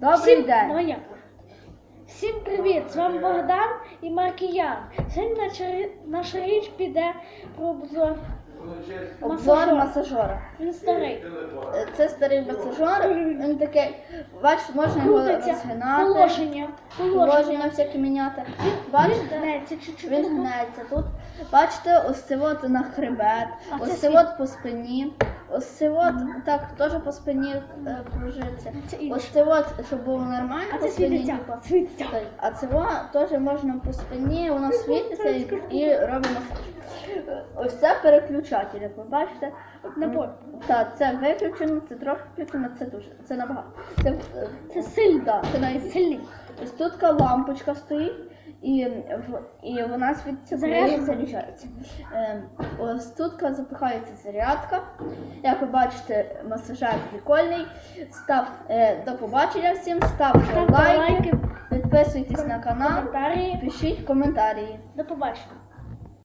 Добрий Всім, день. я. Всім привіт! З вами Богдан і Маркіян. Сьогодні наша, наша річ піде про обзор. Обзор масажера. Він старий. Е, Це старий масажер. Він такий, бачиш, можна його Крутиться. розгинати, Положення. положення Положення. всякі міняти. Він Бачите? гнеться чуть-чуть. Він гнеться тут. Бачите, ось це от на хребет, А це ось це світ. от по спині, ось це от так теж по спині е, пружиться. Це інше. Ось це от, щоб було нормально А по це спині. світиться. типу. Світиться. А це теж можна по спині, воно світиться і, і робить масаж. Ось це переключатель, як ви бачите. Набор. Так, це виключено, це трохи включено, це дуже, це набагато. Це, е, Це сильно. це найсильніше. Ось тут лампочка стоїть, і, в- і вона світиться, Заряджена. заряджається. Е, ось тут запихається зарядка. Як ви бачите, масажер прикольний. Став, е, до побачення всім, ставте Ставте лайки, лайки, підписуйтесь на канал, пишіть коментарі. До побачення.